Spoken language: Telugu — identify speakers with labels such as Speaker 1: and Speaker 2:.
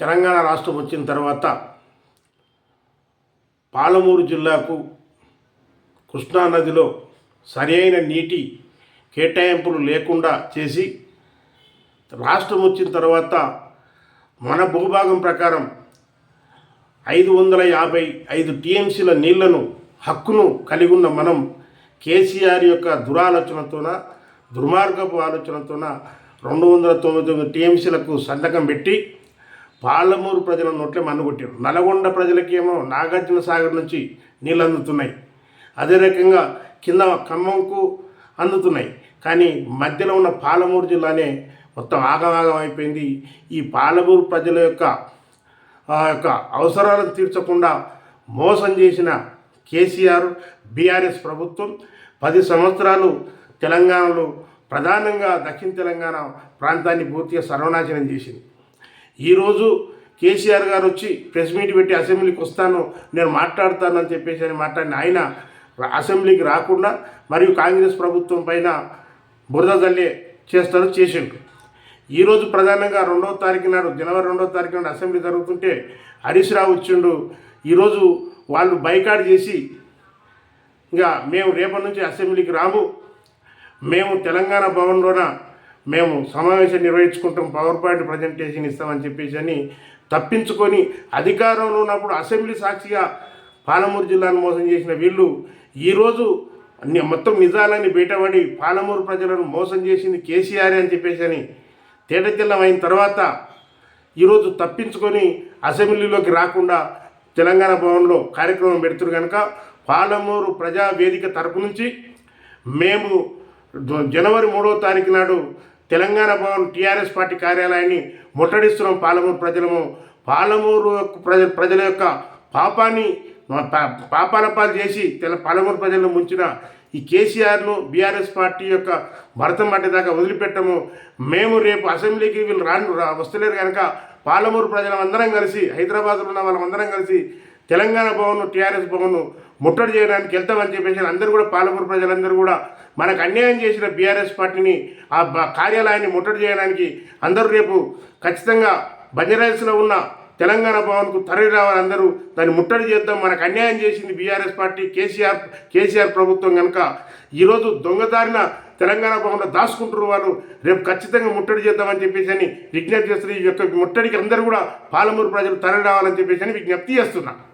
Speaker 1: తెలంగాణ రాష్ట్రం వచ్చిన తర్వాత పాలమూరు జిల్లాకు కృష్ణానదిలో సరైన నీటి కేటాయింపులు లేకుండా చేసి రాష్ట్రం వచ్చిన తర్వాత మన భూభాగం ప్రకారం ఐదు వందల యాభై ఐదు టీఎంసీల నీళ్ళను హక్కును కలిగి ఉన్న మనం కేసీఆర్ యొక్క దురాలోచనతోన దుర్మార్గపు ఆలోచనతోన రెండు వందల తొంభై తొమ్మిది టీఎంసీలకు సంతకం పెట్టి పాలమూరు ప్రజల నోట్లే మన్నుకొట్టారు నల్గొండ ప్రజలకేమో నాగార్జున సాగర్ నుంచి నీళ్ళు అందుతున్నాయి అదే రకంగా కింద ఖమ్మంకు అందుతున్నాయి. కానీ మధ్యలో ఉన్న పాలమూరు జిల్లానే మొత్తం ఆగమాగం అయిపోయింది. ఈ పాలమూరు ప్రజల యొక్క ఆ యొక్క అవసరాలను తీర్చకుండా మోసం చేసిన కేసీఆర్ బీఆర్ఎస్ ప్రభుత్వం పది సంవత్సరాలు తెలంగాణలో ప్రధానంగా దక్షిణ తెలంగాణ ప్రాంతాన్ని పూర్తిగా సర్వనాశనం చేసింది. ఈరోజు కేసీఆర్ గారు వచ్చి ప్రెస్ మీట్ పెట్టి అసెంబ్లీకి వస్తాను నేను మాట్లాడతానని చెప్పేసి అని మాట్లాడిన ఆయన అసెంబ్లీకి రాకుండా మరియు కాంగ్రెస్ ప్రభుత్వం పైన బురద జల్లే చేస్తారు చేసిండు ఈరోజు ప్రధానంగా రెండవ తారీఖు నాడు జనవరి రెండవ తారీఖు నాడు అసెంబ్లీ జరుగుతుంటే హరీష్ రావు వచ్చిండు. ఈరోజు వాళ్ళు బైకాట్ చేసి ఇంకా మేము రేపటి నుంచి అసెంబ్లీకి రాము. మేము తెలంగాణ భవన్లోన మేము సమావేశం నిర్వహించుకుంటాం పవర్ పాయింట్ ప్రజెంటేషన్ ఇస్తామని చెప్పేసి అని తప్పించుకొని అధికారంలో ఉన్నప్పుడు అసెంబ్లీ సాక్షిగా పాలమూరు జిల్లాను మోసం చేసిన వీళ్ళు ఈరోజు మొత్తం నిజాలని బయటపడి పాలమూరు ప్రజలను మోసం చేసింది కేసీఆర్ అని చెప్పేసి అని తేటతెల్లం అయిన తర్వాత ఈరోజు తప్పించుకొని అసెంబ్లీలోకి రాకుండా తెలంగాణ భవన్లో కార్యక్రమం పెడుతున్నారు కనుక పాలమూరు ప్రజా వేదిక తరపు నుంచి మేము జనవరి మూడవ తారీఖు నాడు తెలంగాణ భవన్ టీఆర్ఎస్ పార్టీ కార్యాలయాన్ని ముట్టడిస్తున్నాం. పాలమూరు ప్రజలము. పాలమూరు యొక్క ప్రజ ప్రజల యొక్క పాపాన్ని పా- పాపాల పాలు చేసి తెల పాలమూరు ప్రజలను ముంచిన ఈ కేసీఆర్ను బీఆర్ఎస్ పార్టీ యొక్క భరతం దాకా వదిలిపెట్టము. మేము రేపు అసెంబ్లీకి వీళ్ళు రాను రా వస్తలేరు కనుక పాలమూరు ప్రజలందరం కలిసి హైదరాబాద్లో ఉన్న వాళ్ళందరం కలిసి తెలంగాణ భవన్ టీఆర్ఎస్ భవన్ ముట్టడి చేయడానికి వెళ్తామని చెప్పేసి అందరూ కూడా పాలమూరు ప్రజలందరూ కూడా మనకు అన్యాయం చేసిన బీఆర్ఎస్ పార్టీని ఆ కార్యాలయాన్ని ముట్టడి చేయడానికి అందరూ రేపు ఖచ్చితంగా బంజరాయిస్లో ఉన్న తెలంగాణ భవన్కు తరలి రావాలి అందరూ. దాన్ని ముట్టడి చేద్దాం. మనకు అన్యాయం చేసింది బీఆర్ఎస్ పార్టీ కేసీఆర్ కేసీఆర్ ప్రభుత్వం కనుక ఈరోజు దొంగదారిన తెలంగాణ భవన్లో దాచుకుంటున్నారు వాళ్ళు. రేపు ఖచ్చితంగా ముట్టడి చేద్దామని చెప్పేసి అని విజ్ఞప్తి చేస్తున్నారు. ఈ యొక్క ముట్టడికి అందరూ కూడా పాలమూరు ప్రజలు తరలి రావాలని చెప్పేసి అని విజ్ఞప్తి చేస్తున్నారు.